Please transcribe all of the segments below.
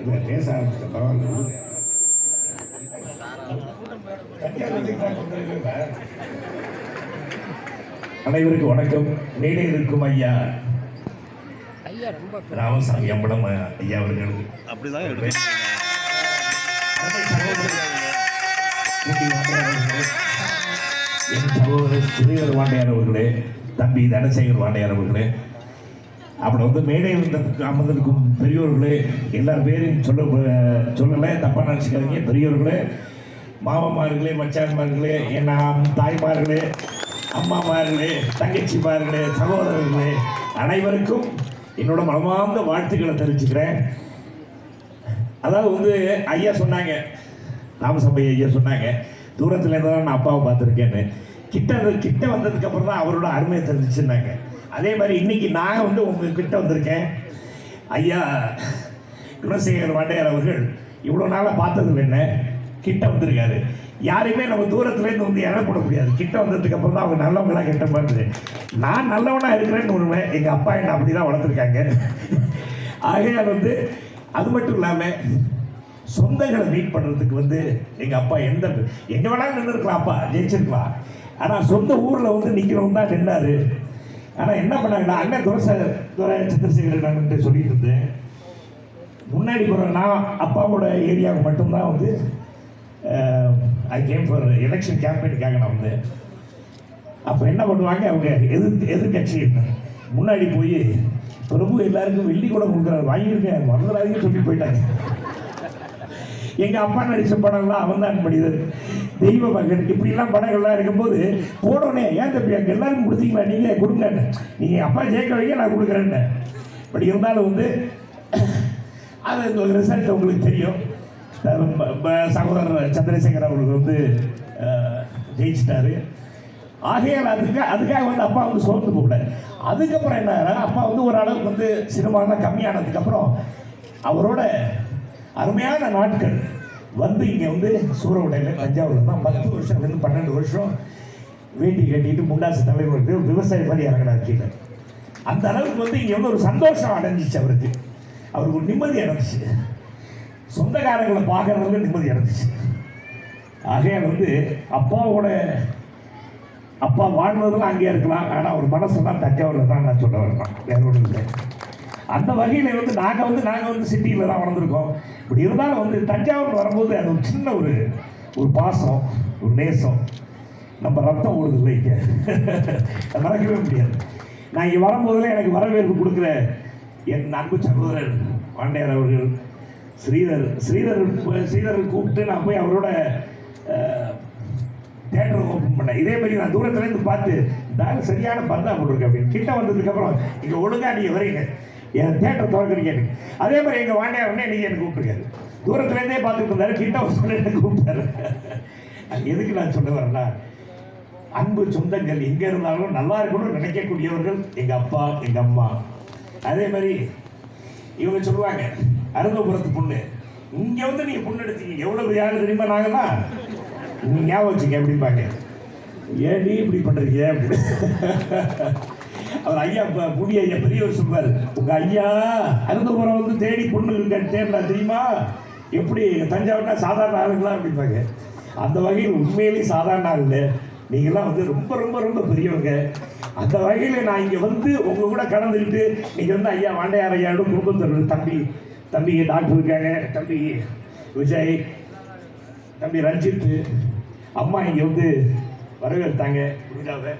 இதை பேச ஆரம்பிச்ச அனைவருக்கும் வணக்கம். மேலே இருக்கும் ஐயா. ராமசாமி அம்பலம் ஐயா அவர்கள். அப்படிதான் என் சகோதரர் ஸ்ரீகர் வாண்டையார் அவர்களே தம்பி தனசேகர் வாண்டையார் அவர்களே அப்புறம் வந்து மேடையில் அமர்ந்திருக்கும் பெரியோர்களே எல்லார் பேரையும் சொல்ல சொல்லலை தப்பாக நினச்சிக்காதீங்க. பெரியோர்களே மாமமார்களே மச்சான்மார்களே என் தாய்மார்களே அம்மாமார்களே தங்கச்சிமார்களே சகோதரர்களே அனைவருக்கும் என்னோட மனமார்ந்த வாழ்த்துக்களை தெரிவிச்சுக்கிறேன். அதாவது வந்து ஐயா சொன்னாங்க ராமசம்பை ஐயா சொன்னாங்க தூரத்துலேருந்து தான் நான் அப்பாவை பார்த்துருக்கேன்னு. கிட்ட வந்து- கிட்ட வந்ததுக்கப்புறம் தான் அவரோட அருமையை தெரிஞ்சுச்சுன்னாங்க அதே மாதிரி இன்னைக்கு நான் வந்து உங்ககிட்ட வந்திருக்கேன். ஐயா குணசேகர் வாண்டையார் அவர்கள் இவ்வளோ நாளாக பார்த்தது என்ன? கிட்ட வந்திருக்காரு. யாரையுமே நம்ம தூரத்துலேருந்து வந்து இடம் போட முடியாது. கிட்ட வந்ததுக்கு அப்புறம் தான் அவங்க நல்லவங்களா கெட்ட மாதிரி நான் நல்லவனா இருக்கிறேன்னு உண்மை எங்கள் அப்பா என்ன அப்படி தான் வளர்த்துருக்காங்க. ஆகையால் வந்து அது மட்டும் இல்லாமல் சொந்தங்களை மீட் பண்ணுறதுக்கு வந்து எங்கள் அப்பா எந்த எங்கே வேணாலும் நின்று இருக்கலாம் அப்பா ஜெயிச்சிருக்கலாம். ஆனால் சொந்த ஊரில் வந்து நிற்கிறவங்க தான் நின்னாரு. ஆனால் என்ன பண்ணாங்கன்னா அண்ணன் துரச துரை சந்திரசேகரன் அண்ணன்ட்டு சொல்லிட்டு இருந்தேன். முன்னாடி போகிற நான் அப்பாவோட ஏரியாவுக்கு மட்டும்தான் வந்து ஐ கேம் ஃபார் எலெக்ஷன் கேம்பெயினுக்காக நான் வந்தேன். அப்போ என்ன பண்ணுவாங்க? அவங்க எதிர் எதிர்கட்சி முன்னாடி போய் பிரபு எல்லாருக்கும் வெள்ளி கூட கொடுக்குறாரு. வாங்கியிருக்கேன் மறந்துடாதீங்கன்னு சொல்லி போயிட்டாங்க. எங்கள் அப்பா நடித்த படம்லாம் அவன் தான் பண்ணியது. தெய்வ மகன். இப்படிலாம் படங்கள்லாம் இருக்கும்போது போனோடனே ஏன் தம்பி அங்கே எல்லாருக்கும் கொடுத்தீங்களா? நீங்கள் கொடுங்க. நீங்கள் அப்பா ஜெயிக்க வைங்க நான் கொடுக்குறேன்னு. பட் இருந்தாலும் வந்து அது இந்த ரிசல்ட் உங்களுக்கு தெரியும். ப- ப- சகோதரர் சந்திரசேகர் அவர்களுக்கு வந்து ஜெயிச்சிட்டாரு. ஆகையால் அதுக்கு அதுக்காக வந்து அப்பா வந்து சோர்ந்து போகல. அதுக்கப்புறம் என்ன அப்பா வந்து ஓரளவுக்கு வந்து சினிமாலாம் கம்மியானதுக்கப்புறம் அவரோட அருமையான நாட்கள். வந்து இங்கே வந்து சூறவுடையில் தஞ்சாவூர் தான் பத்து வருஷம் பன்னெண்டு வருஷம் வேட்டி கட்டிட்டு முண்டாசு தலைவருக்கு விவசாய மாதிரி இறங்கினார் கீழே. அந்த அளவுக்கு வந்து இங்கே வந்து ஒரு சந்தோஷம் அடைஞ்சிச்சு அவருக்கு. அவருக்கு ஒரு நிம்மதி அடைஞ்சிச்சு. சொந்தக்காரங்களை பார்க்கறதுல நிம்மதி அடைஞ்சிச்சு. ஆகையால் வந்து அப்பாவோட அப்பா வாழ்வதெல்லாம் அங்கேயே இருக்கலாம். ஆனால் அவர் மனசெல்லாம் தஞ்சாவூரில் தான் நான் சொல்ல வரலாம் வேற ஒன்றும் இல்லை. அந்த வகையில் வந்து நாங்கள் வந்து நாங்கள் வந்து சிட்டியில் தான் வளர்ந்துருக்கோம். இப்படி இருந்தாலும் வந்து தஞ்சாவூர் வரும்போது அது ஒரு சின்ன ஒரு ஒரு பாசம் ஒரு நேசம். நம்ம ரத்தம் ஓடுது இல்லை இங்கே. மறக்கவே முடியாது. நான் இங்கே வரும்போதெல்லாம் எனக்கு வரவேற்பு கொடுக்குற என் அன்பு சகோதரர் பாண்டியர் அவர்கள் ஸ்ரீதர் ஸ்ரீதர் ஸ்ரீதர் கூப்பிட்டு நான் போய் அவரோட தேட்டர் ஓப்பன் பண்ணேன். இதே மாதிரி நான் தூரத்துலேருந்து பார்த்து தான் சரியான பந்தா போட்டிருக்கேன் அப்படின்னு. கிட்ட வந்ததுக்கப்புறம் இங்கே ஒழுங்கா நீங்கள் வரீங்க. என் தேட்டர் திறக்கிறீங்க அதே மாதிரி எங்கள் வாண்டியார் உடனே நீங்கள் எனக்கு கூப்பிட்டுருக்காரு தூரத்துலேருந்தே பார்த்துட்டு இருந்தாரு. கிட்ட வந்து எனக்கு கூப்பிட்டாரு. அது எதுக்கு நான் சொல்ல வரேன்னா அன்பு சொந்தங்கள் எங்கே இருந்தாலும் நல்லா இருக்கணும்னு நினைக்கக்கூடியவர்கள் எங்கள் அப்பா எங்கள் அம்மா. அதே மாதிரி இவங்க சொல்லுவாங்க அருந்தபுரத்து பொண்ணு இங்கே வந்து நீங்கள் பொண்ணு எடுத்தீங்க. எவ்வளவு யாரு தெரியுமா நாங்கள்லாம் நீங்கள் ஞாபகம் வச்சுக்க அப்படிம்பாங்க. நீ இப்படி பண்ணுறீங்க அப்படின்னு. அவர் ஐயா ப- ஐயா பெரியவர் சொல்வார் உங்க ஐயா அருந்தபுரம் வந்து தேடி பொண்ணு இருக்கான்னு தேடல தெரியுமா? எப்படி தஞ்சாவூர்னா சாதாரண ஆளுங்களா? அப்படிம்பாங்க. அந்த வகையில் உண்மையிலேயே சாதாரண ஆள் நீங்கள்லாம் வந்து ரொம்ப ரொம்ப ரொம்ப பெரியவங்க. அந்த வகையில் நான் இங்கே வந்து உங்கள் கூட கலந்துக்கிட்டு நீங்கள் வந்து ஐயா வாண்டையார் ஐயாவோட குடும்பத்தில் தம்பி தம்பி டாக்டர் இருக்காங்க தம்பி விஜய் தம்பி ரஞ்சித்து அம்மா இங்கே வந்து வரவேற்றாங்க புரிஞ்சாவை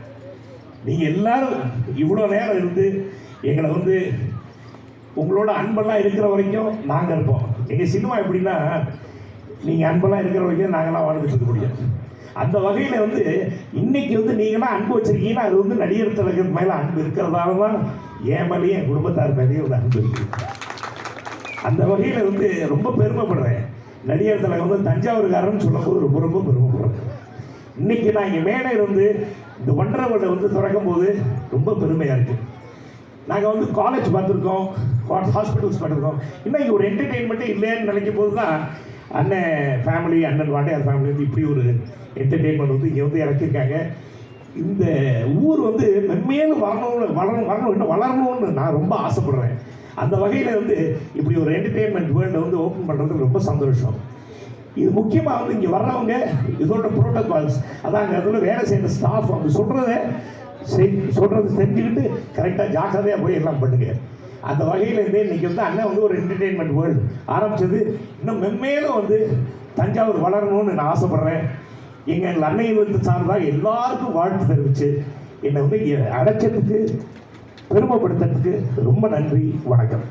நீங்கள் எல்லாரும் இவ்வளோ நேரம் இருந்து எங்களை வந்து உங்களோட அன்பெல்லாம் இருக்கிற வரைக்கும் நாங்கள் இருப்போம். எங்கள் சினிமா எப்படின்னா நீங்கள் அன்பெல்லாம் இருக்கிற வரைக்கும் நாங்களாம் வாழ்ந்துட்டு இருக்க முடியும் அந்த வகையில் வந்து இன்னைக்கு வந்து நீங்களாம் அன்பு வச்சிருக்கீங்கன்னா அது வந்து நடிகர் தலைவர் மேலே அன்பு இருக்கிறதால தான் என் மேலேயும் என் குடும்பத்தார் மேலேயும் ஒரு அன்பு இருக்குது அந்த வகையில் வந்து ரொம்ப பெருமைப்படுறேன். நடிகர் தலைவர் வந்து தஞ்சாவூர்காரன்னு சொல்லும்போது ரொம்ப ரொம்ப பெருமைப்படுறேன். இன்னைக்கு நான் இங்கே மேடையில் வந்து இந்த ஒன்றரை வந்து திறக்கும் போது ரொம்ப பெருமையாக இருக்குது நாங்கள் வந்து காலேஜ் பார்த்துருக்கோம் ஹாஸ்பிட்டல்ஸ் பார்த்துருக்கோம். இன்னும் இங்கே ஒரு என்டர்டெயின்மெண்ட்டே இல்லைன்னு நினைக்கும் போது தான் அண்ணன் ஃபேமிலி அண்ணன் வாண்டையார் ஃபேமிலி வந்து இப்படி ஒரு என்டர்டெயின்மெண்ட் வந்து இங்கே வந்து இறக்கியிருக்காங்க. இந்த ஊர் வந்து மென்மேலும் வரணும்னு வளரணும் வரணும் இன்னும் வளரணும்னு நான் ரொம்ப ஆசைப்படுறேன். அந்த வகையில் வந்து இப்படி ஒரு என்டர்டெயின்மெண்ட் வேர்ல்டை வந்து ஓப்பன் பண்ணுறதுக்கு ரொம்ப சந்தோஷம். இது முக்கியமாக வந்து இங்கே வர்றவங்க இதோட ப்ரோட்டோகால்ஸ் அதாங்க அதில் வேலை செய்கிற ஸ்டாஃப் அவங்க சொல்கிறத சொல்கிறது தெரிஞ்சுக்கிட்டு கரெக்டாக ஜாக்கிரதையாக போய் எல்லாம் பண்ணுங்க. அந்த வகையில் இருந்தே இன்றைக்கி வந்து அண்ணன் வந்து ஒரு என்டர்டெயின்மெண்ட் வேர்ல்டு ஆரம்பிச்சது. இன்னும் மென்மேலும் வந்து தஞ்சாவூர் வளரணும்னு நான் ஆசைப்பட்றேன். எங்கள் அன்னையின் வந்து சார்பாக எல்லாருக்கும் வாழ்த்து தெரிவித்து என்னை வந்து அடைச்சதுக்கு பெருமைப்படுத்துறதுக்கு ரொம்ப நன்றி வணக்கம்.